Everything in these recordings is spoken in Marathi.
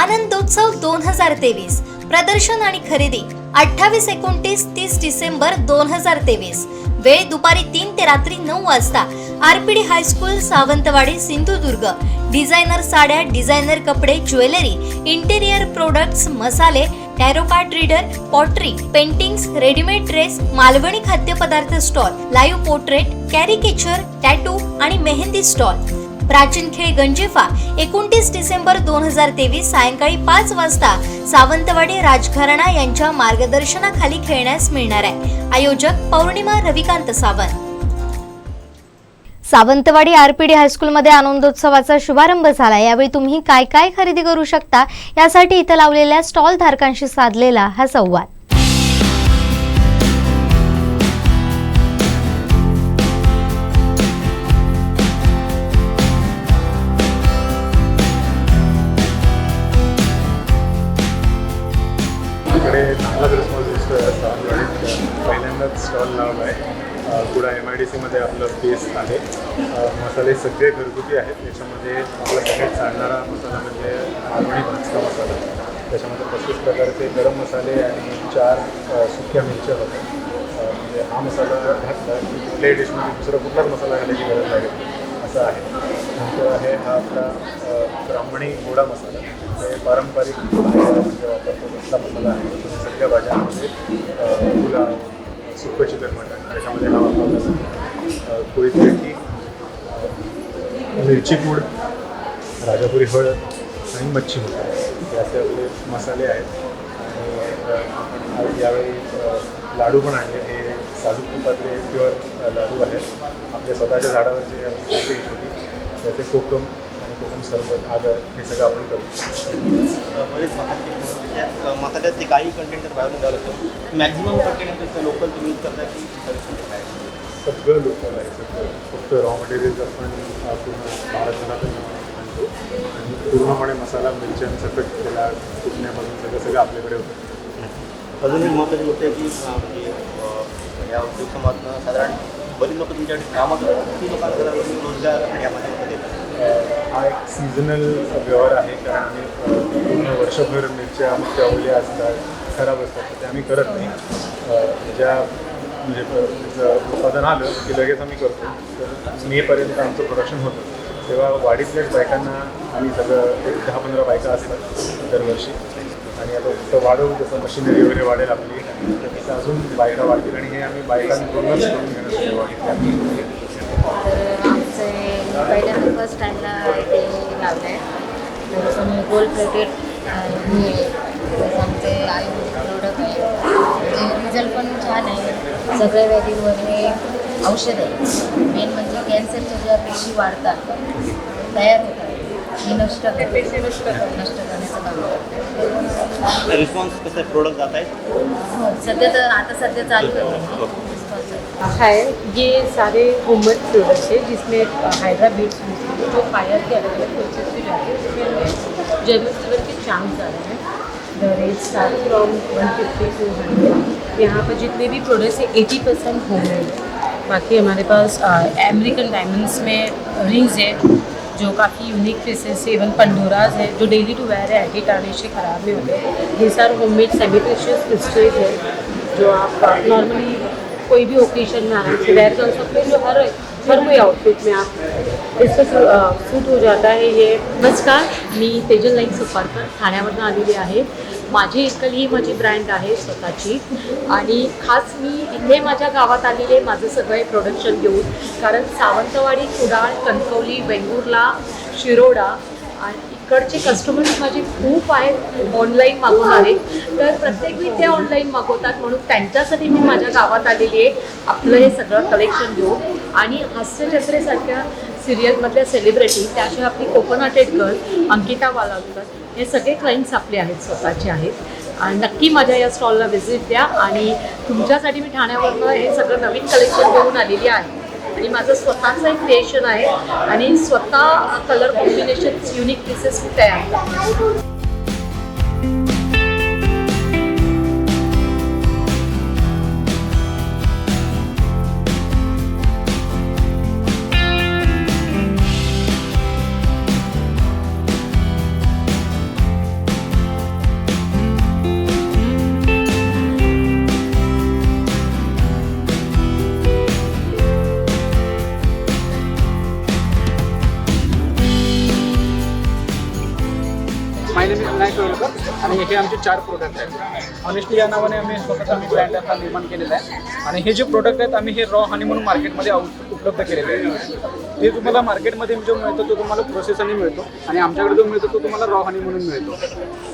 आनंदोत्सव दोन हजार तेवीस. प्रदर्शन आणि खरेदी अठ्ठावीस एकोणतीस तीस डिसेंबर दोन हजार तेवीस. वेळ दुपारी तीन ते रात्री नऊ वाजता. RPD high school Sawantwadi Sindhudurg. Designer साड्या डिझायनर कपडे ज्वेलरी इंटेरियर प्रोडक्ट्स मसाले tarot card reader pottery paintings readymade dress Malvani खाद्यपदार्थ stall live portrait caricature tattoo आणि मेहंदी स्टॉल. प्राचीन खेळ गंजिफा एकोणतीस डिसेंबर दोन हजार तेवीस सायंकाळी पाच वाजता सावंतवाडी राजघराणा यांच्या मार्गदर्शनाखाली खेळण्यास मिळणार आहे. आयोजक पौर्णिमा रविकांत सावंत. सावंतवाडी आरपीडी हायस्कूलमध्ये आनंदोत्सवाचा शुभारंभ झाला. यावेळी तुम्ही काय काय खरेदी करू शकता यासाठी इथं लावलेल्या स्टॉल धारकांशी साधलेला हा संवाद. पहिल्यांदाच स्टॉल नाव आहे. कुडा एम आय डी सीमध्ये आपलं बेस आहे. मसाले सगळे घरगुती आहेत. त्याच्यामध्ये आपला सगळ्यात चालणारा मसाला म्हणजे मालवणी भाजका मसाला. त्याच्यामध्ये पस्तीस प्रकारचे गरम मसाले आणि चार सुक्या मिरच्या होतात म्हणजे हा मसाला घातला की कुठल्याही डिशमध्ये दुसरा कुठलाच मसाला घालायची गरज लागेल असं आहे. नंतर आहे हा आपला ब्राह्मणी गोडा मसाला. हे पारंपरिक म्हणजे वापरतो. तसा मसाला आहे. सगळ्या भाज्यांमध्ये गुलाब पुलाव सुकं मटण त्याच्यामध्ये हा वापरला कोळी पेटी मिरची पूड राजापुरी हळद आणि मच्छी हे असे आपले मसाले आहेत. आणि यावेळी लाडू पण आणले हे साजूक तुपातले प्युअर लाडू आहेत. आपल्या स्वतःच्या झाडावरचे आम्ही होती त्याचे कोकम कोकम सरबत आगर हे सगळं आपण करतो बरेच मसाले त्यात अ, मसाल्याचे काही कंटेंट तर बाहेरून द्यावं लागतं. मॅक्झिमम कंटेंट लोकल तुम्ही करता की सगळं लोकल आहे सगळं. फक्त रॉ मटेरियल्स आपण पूर्ण महाराष्ट्रातून आणतो. आणि पूर्णपणे मसाला मिरच्या सकट त्याला कुटण्यापासून सगळं सगळं आपल्याकडे होतं. अजून एक महत्त्वाची गोष्ट आहे की म्हणजे या उद्योग साधारण बरीच लोक तुमच्याकडे कामं करतात. किती लोकांना रोजगार यामध्ये हा एक सीझनल व्यवहार आहे कारण आम्ही पूर्ण वर्षभर मिरच्या आमच्या अवल्या ओल्या असतात खराब असतात ते आम्ही करत नाही. ज्या म्हणजे उत्पादन आलं की लगेच आम्ही करतो. तर मेपर्यंत आमचं प्रोडक्शन होतं. तेव्हा वाढीतल्याच बायकांना आम्ही सगळं एक दहा पंधरा बायका असतात दरवर्षी. आणि आता फक्त वाढवू जसं मशिनरी वगैरे वाढेल आपली तसं अजून बायका वाढतील. आणि हे आम्ही बायकांकडूनच करून घेण्यासाठी वाढीतल्या पहिल्यांदा फर्स्ट टाईमला ते लावलं आहे गोल्ड प्लेटेड हे आमचे आयुर्वेदिक प्रोडक्ट आहे. ते रिझल्ट पण छान आहे. सगळ्या व्याधींवर हे औषध आहे. मेन म्हणजे कॅन्सरच्या ज्या पेशी वाढतात तयार होतात हे नष्ट करतात. नष्ट करण्याचं काम रिस्पॉन्स कसं प्रोडक्ट जात आहेत? हो सध्या तर आता सध्या चालू आहे. है, ये सारे होममेड प्रोडक्ट्स है जिसमें हाइड्रा बीट्स जो फायर के अलग अलग प्रोसेस से जाते हैं, उसमें हमें जर्मन सिल्वर के चांस आ रहे हैं। The rate start from one fifty two hundred यहाँ पर जितने भी प्रोडक्ट्स हैं एटी परसेंट होममेड बाकी हमारे पास अमेरिकन डायमंड्स में रिंग्स है, जो काफ़ी यूनिक पीसेस है। इवन पंडोराज है, जो डेली टू वेयर है एडिट आने से ख़राब नहीं होते। ये सारे होममेड सेमी प्रेशियस क्रिस्टल्स है, जो आप नॉर्मली कोई भी ओकेजन में आराम से वेयर कर सकते हैं जो हर हर कोई आउटफिट में आप इससे सूट हो जाता है ये। नमस्कार मी तेजल नाईक सुपारकर ठाण्यावरून आलेली आहे. माझी एकल ही माझी ब्रँड आहे स्वतःची. आणि खास मी इथे माझ्या गावात आलेले माझं सगळं प्रोडक्शन घेऊन कारण सावंतवाडी कुडाळ कणकवली वेंगुर्ला शिरोडा आणि इकडचे कस्टमर्स माझे खूप आहेत ऑनलाईन मागवणारे तर प्रत्येक वेळी ते ऑनलाईन मागवतात म्हणून त्यांच्यासाठी मी माझ्या गावात आलेली आहे. आपलं हे सगळं कलेक्शन घेऊ आणि हास्यजत्रेसारख्या सिरियलमधल्या सेलिब्रिटी त्याशिवाय आपली कोकण गर्ल अंकिता वालावकर हे सगळे क्लाइंट्स आपले आहेत स्वतःचे आहेत. आणि नक्की माझ्या या स्टॉलला व्हिजिट द्या. आणि तुमच्यासाठी मी ठाण्यावरनं हे सगळं नवीन कलेक्शन घेऊन आलेली आहे. आणि माझं स्वतःचं एक क्रिएशन आहे. आणि स्वतः कलर कॉम्बिनेशन युनिक पीसेस मी तयार करते. आमचे चार प्रोडक्ट आहेत. ऑनेस्टली या नावाने आम्ही स्वतःचा आम्ही ब्रँड आता निर्माण केलेला आहे. आणि हे जे प्रोडक्ट आहेत आम्ही हे रॉ हनी म्हणून मार्केटमध्ये उपलब्ध केलेले आहे ते तुम्हाला मार्केटमध्ये जो मिळतो तो तुम्हाला प्रोसेसरने मिळतो. आणि आमच्याकडे जो मिळतो तो तुम्हाला रॉ हनी म्हणून मिळतो.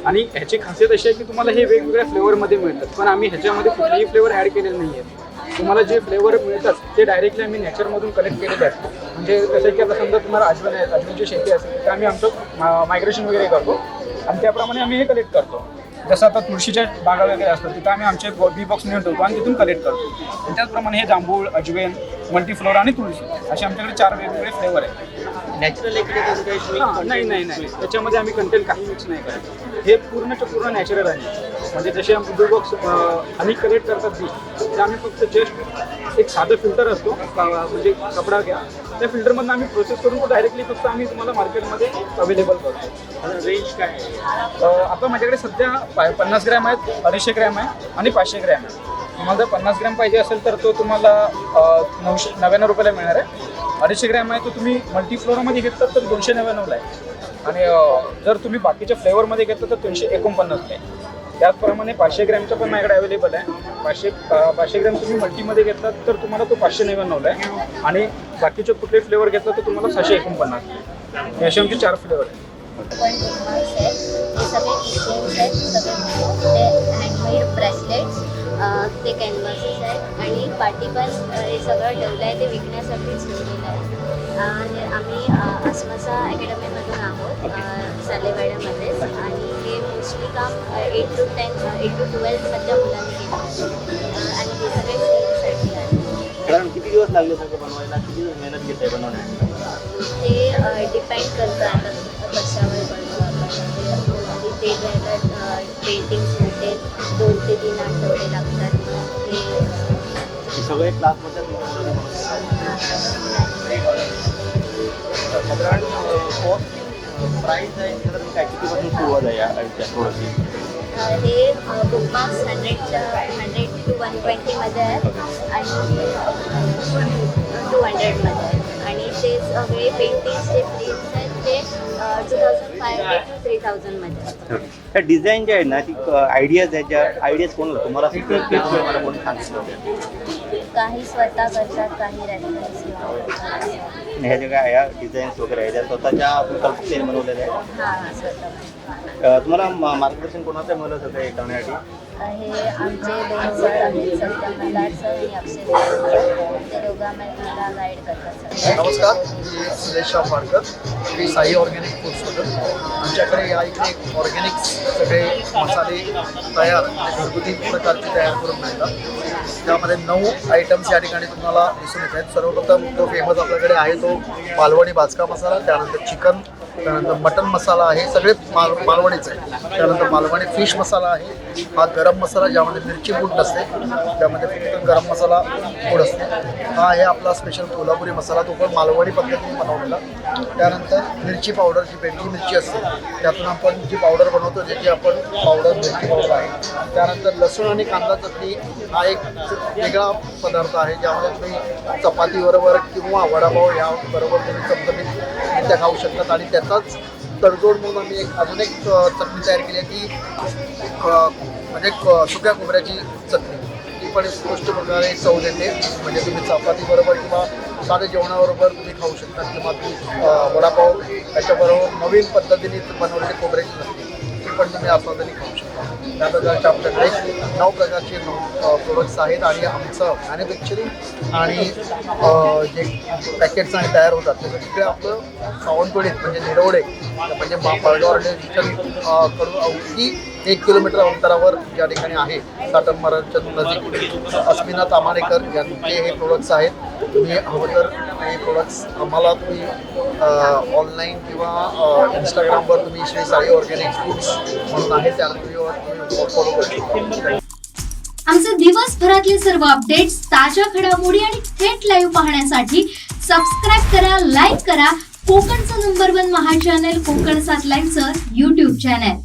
आणि ह्याची खासियत अशी आहे की तुम्हाला हे वेगवेगळ्या फ्लेवरमध्ये मिळतात. पण आम्ही ह्याच्यामध्ये कुठलेही फ्लेवर ॲड केलेले नाही आहेत तुम्हाला जे फ्लेवर मिळतात ते डायरेक्टली आम्ही नेचरमधून कलेक्ट केलेले आहेत. म्हणजे कसं की आता समजा तुम्हाला अजून आहे अजूनची शेती असेल तर आम्ही आमचं मायग्रेशन वगैरे करतो. आणि त्याप्रमाणे आम्ही हे कलेक्ट करतो. जसं आता तुळशीच्या बागा वगैरे असतात तिथं आम्ही आमचे बी बॉक्स नेऊन ठेवतो आणि तिथून कलेक्ट करतो. आणि त्याचप्रमाणे हे जांभूळ अजवेन मल्टीफ्लोर आणि तुळशी असे आमच्याकडे चार वेगवेगळे फ्लेवर आहेत. नॅचरल हां नाही नाही नाही. त्याच्यामध्ये आम्ही कंटेंट काही मिक्स नाही करत. हे पूर्णच्या पूर्ण नॅचरल आहे. म्हणजे जसे बॉक्स आणि कलेक्ट करतात ती ते आम्ही फक्त जस्ट एक साधं फिल्टर असतो म्हणजे कपडा घ्या. त्या फिल्टरमधून आम्ही प्रोसेस करून तो डायरेक्टली फक्त आम्ही तुम्हाला मार्केटमध्ये अवेलेबल करतो. रेंज काय आता माझ्याकडे सध्या पन्नास ग्रॅम आहेत अडीचशे ग्रॅम आहे आणि पाचशे ग्रॅम आहे. तुम्हाला जर पन्नास ग्रॅम पाहिजे असेल तर तो तुम्हाला नऊशे नव्याण्णव रुपयाला मिळणार आहे. अडीचशे ग्रॅम आहे तो तुम्ही मल्टीफ्लोअरमध्ये घेतलात तर दोनशे नव्याण्णवला आहे. आणि जर तुम्ही बाकीच्या फ्लेवरमध्ये घेतलं तर तीनशे एकोणपन्नासला आहे. त्याचप्रमाणे पाचशे ग्रॅमचं पण माझ्याकडे अवेलेबल आहे. पाचशे पाचशे ग्रॅम तुम्ही मल्टीमध्ये घेतलात तर तुम्हाला तो पाचशे नव्याण्णवला आहे. आणि बाकीचे कुठले फ्लेवर घेतला तर तुम्हाला सहाशे एकोणपन्नास. हे असे आमचे चार फ्लेवर आहे हे सगळे आहेत. सगळे ते हँडमेड ब्रेसलेट्स ते कॅनव्हासेस आहेत आणि पार्टी पण हे सगळं ठेवलं आहे ते विकण्यासाठीच ठेवलेलं आहे आणि आम्ही अ, अस्मासा अकॅडमीमधून आहोत सालेवाड्यामध्येच आणि हे मोस्टली काम eight to ten eight to ट्वेल्थमधल्या मुलांनी केलं आणि हे सगळे साधारण किती दिवस लागले सगळं बनवायला? किती दिवस मेहनत घेत आहे बनवण्यासाठी ते डिपेंड करतं आता कशावर आपण. म्हणजे ते घ्यायला पेंटिंग्स म्हणजे दोन ते तीन आठवडे लागतात. मग ते हे सगळे क्लासमध्ये साधारण प्राईस आहे काय कितीपासून सुरुवात आहे या त्या प्रोडक्टची हे बुकमार्क्स हंड्रेडच्या हंड्रेड टू वन ट्वेंटीमध्ये आहे आणि टू हंड्रेडमध्ये आहे आणि ते सगळे पेंटिंग्स जे प्रिंट्स आहेत ते two thousand five hundred to three थाउजंडमध्ये त्या डिझाईन ज्या आहेत ना ती आयडियाज आहेत ज्या आयडियाज कोण होतं? तुम्हाला सुचवलं तुम्हाला कोणी सांगितलं काही स्वतः करतात काही आणि ह्या ज्या काय या डिझाईन्स वगैरे आहेत त्या स्वतःच्या कल्पनेने बनवलेल्या आहेत? हां हां स्वतः. अ, तुम्हाला मा- मार्गदर्शन कोणाचं मिळत होतं हे करण्यासाठी हे आमचे दोन सर आहेत सत्यम मल्हार सर आणि अक्षय ते दोघं आम्हाला गाईड करतात सर नमस्कार मी सुरेश शाह मी साई ऑर्गॅनिक फूड होतं आमच्याकडे या इकडे ऑर्गॅनिक सगळे मसाले तयार आणि घरगुती प्रकारचे तयार करून मिळतात. त्यामध्ये नऊ आयटम्स या ठिकाणी तुम्हाला दिसून येत आहेत. सर्वप्रथम जो फेमस आपल्याकडे आहे तो मालवणी भाजका मसाला त्यानंतर चिकन त्यानंतर मटन मसाला आहे सगळे माल मालवणीच आहे त्यानंतर मालवणी फिश मसाला आहे हा गरम मसाला ज्यामध्ये मिरची पूड नसते त्यामध्ये फक्त गरम मसाला पूड असते. हा आहे आपला स्पेशल कोल्हापुरी मसाला तो पण मालवणी पद्धतीने बनवलेला. त्यानंतर मिरची पावडर जी बेडकी मिरची असते त्यातून आपण जी पावडर बनवतो ज्याची आपण पावडर मिरची पावडर आहे. त्यानंतर लसूण आणि कांदा चटणी हा एक वेगळा पदार्थ आहे ज्यामध्ये तुम्ही चपातीबरोबर किंवा वडापाव या बरोबर तुम्ही चमचमीत त्या खाऊ शकतात आणि त्याचाच तडजोड म्हणून आम्ही एक अजून एक चटणी तयार केली आहे ती म्हणजे सुक्या खोबऱ्याची चटणी. ती पण उत्कृष्ट प्रकारे चव देते. म्हणजे तुम्ही चपातीबरोबर किंवा साध्या जेवणाबरोबर तुम्ही खाऊ शकता किंवा तुम्ही वडापाव. याच्याबरोबर नवीन पद्धतीने बनवलेली खोबऱ्याची चटणी. ती पण तुम्ही आस्वादाने खाऊ शकता. त्या प्रकारचे आमच्याकडे नऊ प्रकारचे प्रोडक्ट्स आहेत आणि आमचं मॅन्युफॅक्चरिंग आणि जे पॅकेट्स आणि तयार होतात त्याचं तिकडे आपलं सावंतवाडीत म्हणजे निरवडे म्हणजे मा- पाळगाव रेल्वे अवघी एक किलोमीटर अंतरावर या ठिकाणी आहे साटम महाराजच्या नजीक. अस्मिना तामाणेकर यांचे हे प्रोडक्ट्स आहेत. तुम्ही हवं तर हे प्रोडक्ट्स आम्हाला तुम्ही ऑनलाईन किंवा इंस्टाग्रामवर तुम्ही श्री साई ऑर्गॅनिक फूड्स म्हणून आहे त्या तुम्ही फॉलो करू आमचे दिवसभरातले सर्व अपडेट्स ताज्या घडामोडी आणि थेट लाईव्ह पाहण्यासाठी सबस्क्राईब करा लाईक करा. कोकणचं नंबर वन महा चॅनल कोकण सात लाईव्हचं युट्यूब चॅनल